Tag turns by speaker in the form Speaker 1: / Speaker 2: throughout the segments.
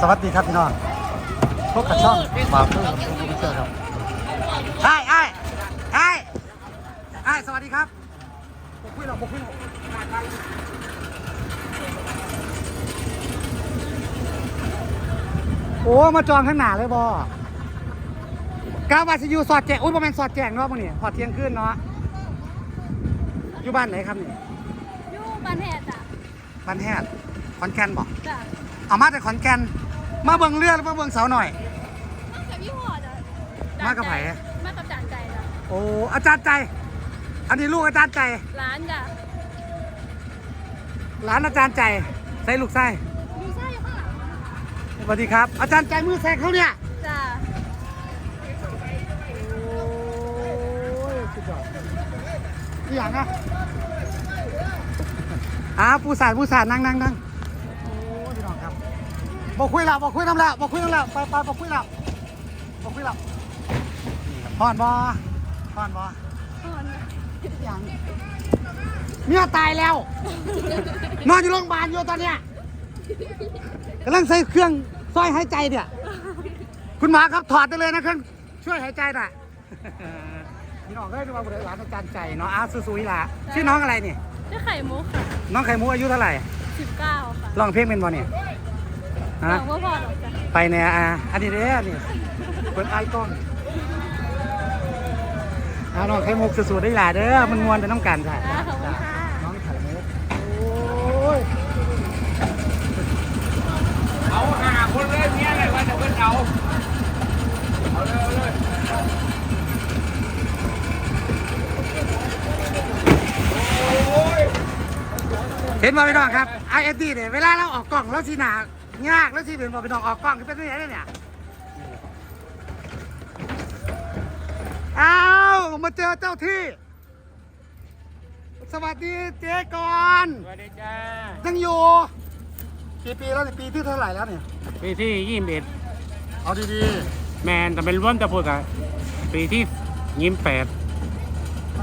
Speaker 1: สวัสดีครับพี่น้องพวกกระช่องบาปเพื่อนผู้ชมเชื่อครับไอ้ไอ้ไอ้ไอ้สวัสดีครับบอกคุยหรอกบอกคุยหรอกโอ้ มาจองข้างหน้าเลยบอกาวาซิอยูสอดแจงอุ้ยประมาณสอดแจงเนาะพวกนี้พอเที่ยงคืนเนาะอยู่บ้านไหนครับนี่
Speaker 2: อยู่บ้านแพทย์จ้ะ
Speaker 1: บ้านแฮดขอนแก่นบอก
Speaker 2: จ้ะ
Speaker 1: เอามาแต่ขอนแก่น มาเบิ่งเรือหรือมาเบิ่งเสาหน่อย
Speaker 2: มากับยี่ห้อจ้ะ
Speaker 1: มากับไผ
Speaker 2: มากับจานใจจ้ะ
Speaker 1: โอ้อาจารย์ใจ อันนี้ลูกอาจารย์ใจ
Speaker 2: ร้านจ้ะ
Speaker 1: หลานอาจารย์ใจใส่ลูกไส้
Speaker 2: ดูใช่อยู่ข้างหลัง
Speaker 1: สวัสดีครับ อาจารย์ใจมือแซกเขาเนี่ย
Speaker 2: จ้ะ
Speaker 1: โอ้ยสุดยอดอีหยังอะอ้าวผู้สานผู้สานนั่งนั่งนั่งโอ้ยพี่น้องครับ บอกคุยแล้วบอกคุยน้ำแล้วบอกคุยน้ำแล้วไปไปบอกคุยแล้วบอกคุยแล้วพอนบอพอนบอ
Speaker 2: ก่อนนะ
Speaker 1: อย่างเมียตายแล้ว นอนอยู่โรงพยาบาลอยู่ตอนเนี้ยกำลังใส่เครื่องซอยหายใจเนี่ย คุณหมอครับถอดได้เลยนะเครื่องช่วยหายใจหน่อยพี่น้องเอ้ยดูว่าบุรีหลานอาจารย์ใจเนาะอาซูซูอีหลาชื่อน้องอะไรเนี่ย
Speaker 2: เจ้าไข่มุกค่ะ
Speaker 1: น้องไข่มุกอายุเท่าไหร่
Speaker 2: สิบเก้าค่ะ
Speaker 1: ร้องเพลงเป็นบ่เนี่ย
Speaker 2: ห
Speaker 1: ฮะ
Speaker 2: วังว่าพอหรอกจ้ะ
Speaker 1: ไปเนี่ยอะอันนี้เด้อนี่เปิดไอายกล้องอ่าน้องไข่มุกสู้ๆได้หลายเด้อมันมวนเป็นน้ำกันจ้ะ
Speaker 2: จ้ะขอบคุณค่ะ
Speaker 1: น้องไข่มุกโอ้ย
Speaker 3: เอาหาคนเลยเมียเลยว่าจะเพิ่นเอาเอาเลยเอาเลย
Speaker 1: เห็นบ่พี่น้องครับไอเอดีเนี่ยเวลาเราออกกล้องแล้วสีหนา ยากแล้วสีเป็นบ่พี่น้องออกกล้องคือเป็นยังไงเนี่ยอ้าวมาเจอเจ้าที่ สวัสดีเจ๊กอน
Speaker 3: สวัสดีจ้า
Speaker 1: ยังอยู่กี่ปีแล้วเนี่ยปีที่เท่าไหร่แล้วเนี่ย
Speaker 3: ปีที่ยี่สิบเอ็ด
Speaker 1: เอาดี
Speaker 3: แมนแต่เป็นร่วมตะพูดกับปีที่ยี่สิบแปด
Speaker 1: ๆป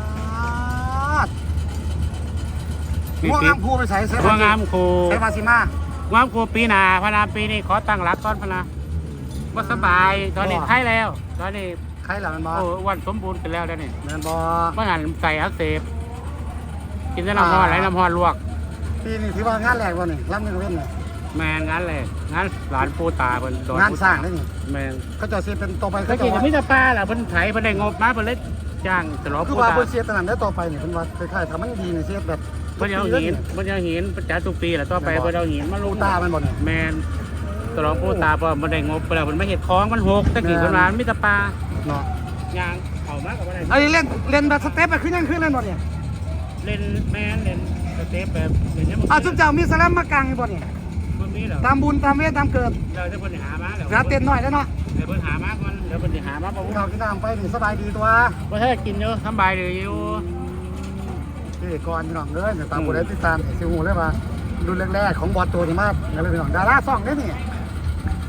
Speaker 1: าด
Speaker 3: ปี
Speaker 1: ม่วง
Speaker 3: ปี
Speaker 1: งามภูไปใส่เสื้อ
Speaker 3: ว่างามครู
Speaker 1: ใส่มาซิมา
Speaker 3: ว่างามครูปีหนาพนาปีนี้ขอตั้งหลักก่อนพนาว่าสบายตอนนี้ไข้แล้ว ตอนนี้
Speaker 1: ใครหล่ะมันบอ
Speaker 3: โอ้อ้วันสมบูรณ์กันแล้วแล้วนี่
Speaker 1: เงินบอ
Speaker 3: เมื่อหันใส่อักเสบกินแต่น้ำร้อนไหลน้ำร้อนลวก
Speaker 1: ปีนี้ถือว่างานแรกวะนี่รับเงินเว้นเนี่ย
Speaker 3: แมนงั้นเลยงั้นหลานปูตาเพิ่นโดน
Speaker 1: งานสร้างได้นี่
Speaker 3: แมน
Speaker 1: เขาจะเสียเป็นต่อไป
Speaker 3: ก็
Speaker 1: เขาจะ
Speaker 3: กิน
Speaker 1: ว่า
Speaker 3: มิตรป้าล่ะเพิ่นไถเพิ่นได้งบมาเพิ่นเลยจ้างจะรอ
Speaker 1: คือ
Speaker 3: ปู
Speaker 1: ว่า
Speaker 3: ตา
Speaker 1: เบอร์เสียตนนั้นได้ต่อไปเนี่ยเป็นว่าคล้ายๆทำมันดีเนี่ยเสียแบบ
Speaker 3: เพิ่นเอาหินเพิ่นเอาหินประจัดทุกปีแหละต่อไปเพิ่นเอาหินมาล
Speaker 1: ลู
Speaker 3: ง
Speaker 1: ตามันบ่เนี่ย
Speaker 3: แมนตลอดปูตาเพราะมันได้งบไปแล้วมันไม่เห็ดคล้องมันหกตะกี้คนร้านมิตรปลา
Speaker 1: เนาะ
Speaker 3: ยางเอามากกว่าอะไร
Speaker 1: อันนี้เล่นเล่นแบบสเต็ปแบบขึ้นยังขึ้นเล่นบ่เนี่ย
Speaker 3: เล่นแมนเล่นสเต็ปแบบเล่นยัง
Speaker 1: อ้าวจุ๊บเจ้ามีสแลมมากลางอยู่บ่เนี่ย
Speaker 3: มันมีเหรอ
Speaker 1: ตามบุญตามเวทตามเกิด
Speaker 3: เราจะเพิ่นหามาแล้ว
Speaker 1: หาเต้นหน่อยแล้วเนาะ
Speaker 3: เดี๋ยวเพิ่นหามาก่อนเดี๋ยวเพิ่นสิหามาบ่
Speaker 1: กินข้าวกินน้ำไปนี่สบายดีตัว
Speaker 3: ว่าถ้ากินเยอะสบายเลย อยู่
Speaker 1: พี่ก่อนพี่น้องเด้อเนี่ยตามบุญได้ติดตามสิหูเลยว่ารุ่นแรกๆของบอสตัวนี่มากแล้วพี่น้องดาราซ่องเด้อนี่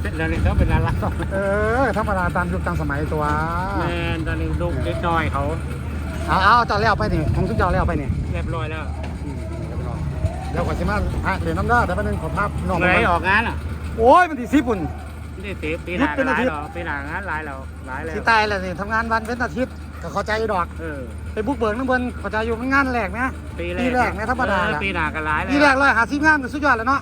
Speaker 3: เสร็จแล้วนี่เขาเป็นอะไรต่อ
Speaker 1: เออธรรมดาตามยุคตามสมัยตัว
Speaker 3: แมนตอนนี้ดูเล็กน้อยเขา
Speaker 1: เอาเอาเจ้าแล้วไปนี่ของทุกเจ้าแล้วไปนี่
Speaker 3: เรียบร้อยแล้ว
Speaker 1: อืมเดี๋ยวไปรอเดี๋ยวก่อนสิมาฮะเหรียญน้ำได้แต่ประเด็นขอภาพน้อง
Speaker 3: เมื่อไหรออกงานอะ
Speaker 1: โอ้ยมันที่สิปุ่น
Speaker 3: ไม่ได้เตะปีหน้าก็หลายหรอปีหน้างานหลายแล้วหลายแล้ว
Speaker 1: ที่ตายแล้วนี่ทำงานวันเป็นอาทิตย์ ก็เข้าใจอยู่ดอก
Speaker 3: เออ
Speaker 1: ไปบุกเบิกน้ำเบินเข้าใจอยู่มันงานแรกนะ
Speaker 3: ปีแร
Speaker 1: ปี
Speaker 3: ก
Speaker 1: แรกนะธรรมดา
Speaker 3: เออ
Speaker 1: ล่ะ
Speaker 3: ปีหน้าก็หลายแล้ว
Speaker 1: ปีแรกเลยหาซีงานก็สุดยอดแล้วเนาะ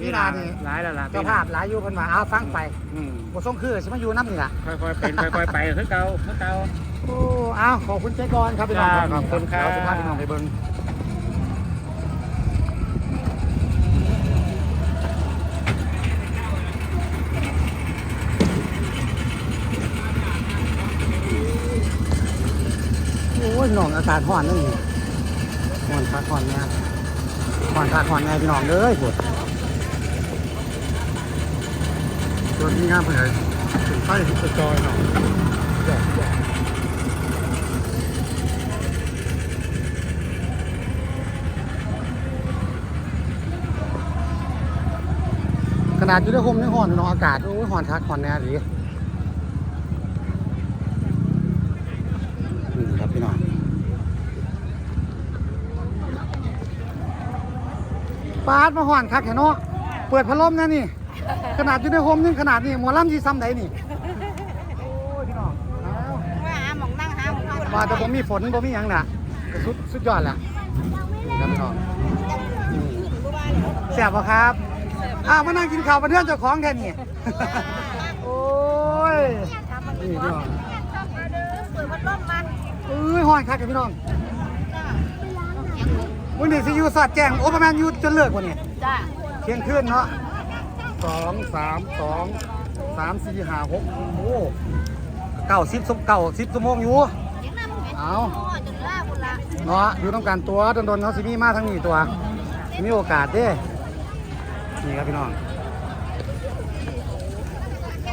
Speaker 1: ปีหน้านี่
Speaker 3: หลายแล้วล่ะ
Speaker 1: เจ้าภาพหลายอยู่เพิ่นว่าเอาฟังไป
Speaker 3: อืม
Speaker 1: บ่ส่งคือสิมาอยู่น้ำนี่ล่ะ
Speaker 3: ค่อยๆเป็นค่อยๆไปคือเก่าคือเก่า
Speaker 1: โอ้เอาขอบคุณเจ๊กรครับพี่น้อง
Speaker 3: จ้าขอบคุณครับ
Speaker 1: เดี๋ยวสิพาพี่น้องไปเบิ่ง อ้ยน้องอากาศร้อนเลยนี่ร้อนคักร้อนแน่ร้อนคักร้อนแน่พี่น้องเด้ยปวดตัวนี้งามไปไหนถึงไฟถึงจอยเนาะแดดแดดขนาดอยู่ในโฮมในห้อนอยู่เนาะอากาศโอ้ยร้อนคักร้อนแน่ดีนี่ครับพี่น้อง ปาดมาห่อนคักแค่เนาะเปิดพัดลมนะนี่ ขนาดอยู่ในโฮมยังขนาดนี้หมอลำที่ซ้ำใดนี่โอ้ยพี่น้องเอา
Speaker 2: ว่าหาหมองนั่งหาหมองนั่ง
Speaker 1: มาแต่ผมมีฝนผมมีหยังน่ะก็สุดสุดยอดแหละนี่ครับพี่น้องนี่แซ่บปะครับอ้าวมานั่งกินข้าวมาเพื่อนเจ้าของแค่นี้โอ้ยนี่พี่น้อง
Speaker 2: เปิดพัดลมมา
Speaker 1: เอ้ยห้อยคักกับพี่น้อง วันนี้สิอยู่สอดแจ้งโอ้ประมาณอยู่จนเลิกวันนี้
Speaker 2: จ้า
Speaker 1: เที่ยงคืนเนาะสองสามสองสามสี่ห้าหกโอ้โหเก้าสิบสมเก้าสิบชั่วโมงอยู่
Speaker 2: ยังนั่งเห็น
Speaker 1: เอา
Speaker 2: พ่อจนล่าคนละ
Speaker 1: เนาะอยู่ต้องการตัวโดนๆเขาสิมีมาทั้งนี้ตัวสิมีโอกาสเด้นี่ครับพี่น้อง
Speaker 2: แ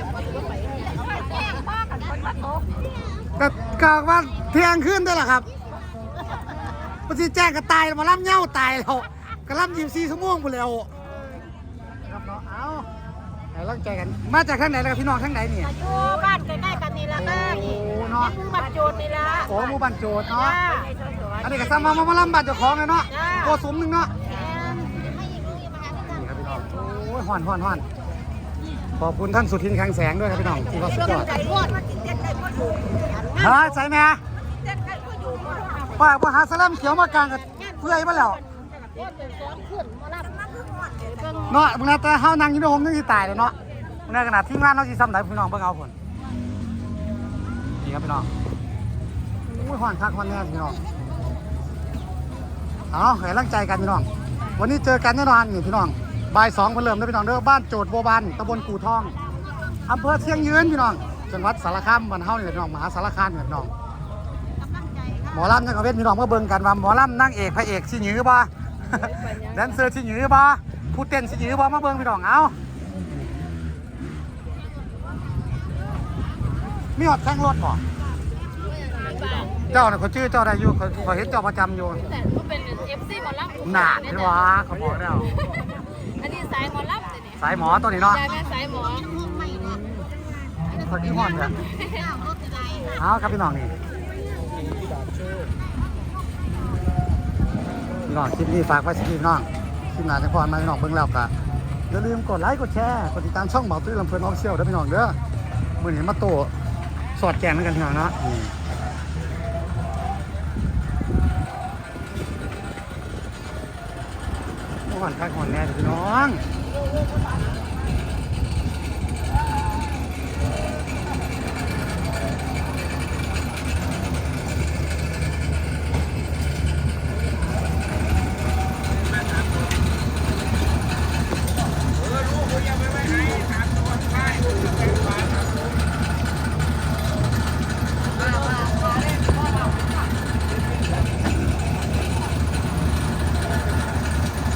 Speaker 2: จ้งพ่อกับคนมาโต
Speaker 1: ก็กากว่าเที่ยงคืนได้หรอครับ ปฏิแจ้งก็ตายมาล่ำเหย้าตายแล้วก็ล่ำยิมซีชั่วโมงไปแล้วครับเนาะเอาให้ร่างใจกันมาจากทางไหนล่ะครับพี่น้องทางไหนนี่
Speaker 2: อยู่บ้านใกล้ๆกันนี่ละก็นี่
Speaker 1: โอ้เนาะ
Speaker 2: มือบัดโจดนี่ละ
Speaker 1: โอ้หมู่บ้านโจทย์
Speaker 2: จ้า
Speaker 1: เนาะอันนี้ก็ซ้ำมามามาลำบากเจ้าของเลยเนาะ
Speaker 2: จ้า
Speaker 1: โกสมหนึ่งเนาะนี่ครับพี่น้องโอ้ยห่อนห่อนห่อนขอบคุณท่านสุทินคลังแสงด้วยครับพี่น้องที่เขาสุดยอด
Speaker 2: ไก่ทอดกินเต้นไก่ทอดอยู่
Speaker 1: ฮะใส่แม่
Speaker 2: เต้นไก่ทอดอยู่หมด
Speaker 1: ป้าป้าหาสลัมเขียวมากลางกับเพื่อยมาแล้ว
Speaker 2: เนซ้อนขึ้นมาลับมาคือวเบิ่ง
Speaker 1: เนาะมึงน่าแต่เฮานั่งอยู่ในโฮมนึงสิตายเลยเนาะมึงน่าขนาดที่งานเฮาสิซ้ำได้พี่น้องเบิ่งเอาผลนี่ครับพี่น้องโอ้ยห่อนคักหอนแน่พี่น้องเอาให้ร่างใจกันพี่น้อง วันนี้เจอกันแน่นอนนี่พี่น้องบ่ายสองเพิ่เริ่มแล้วพี่น้องเด้อบ้านโจทย์บัวบานตำบลกู่ทองอำเภอเชียงยืนพี่น้องจังหวัดสารคามบ้านเฮาเนี่แหละพี่น้องมหาสารคามเนี่แหละพี่น้อง หมอลำยังกเวทพี่น้องมาเบิ่งกันว่าหมอลำนั่งเอกพระเอกสิหยือบ่แดนเซอร์สิหยือบ่ผู้เต้นสิหยือบ่มาเบิ่งพี่น้องเอามีหอดแข่งรถบ่เจ้าน่ะเขาชื่อเจ้าได้อยู่เขาเขาเห็นเจ้าประจำอยู่
Speaker 2: แต่ก็เป็นเอฟซีหมอลำ
Speaker 1: หนาดพี่วะเขาบอกแล้ว
Speaker 2: อันนี้สายหมอลำเลยเนี่ย
Speaker 1: สายหมอตัวนี้เนาะ
Speaker 2: ยายแม่สายหมอ
Speaker 1: เขาที่ห้อนเนี่ยเอาครับพี่น้องนี่ พี่น้องคลิปนี้ฝากไว้สักทีน้องคลิปหน้าจะพรมาพี่น้องเบิ่งแล้วก็อย่าลืมกดไลค์กดแชร์กดติดตามช่องเบาตื้อลำเพลินออฟเชียลด้วยพี่น้องเด้อมือนี้มาโตสอดแกงเหมือนกันพี่น้องนะนี่หอนคักหอนแน่พี่น้อง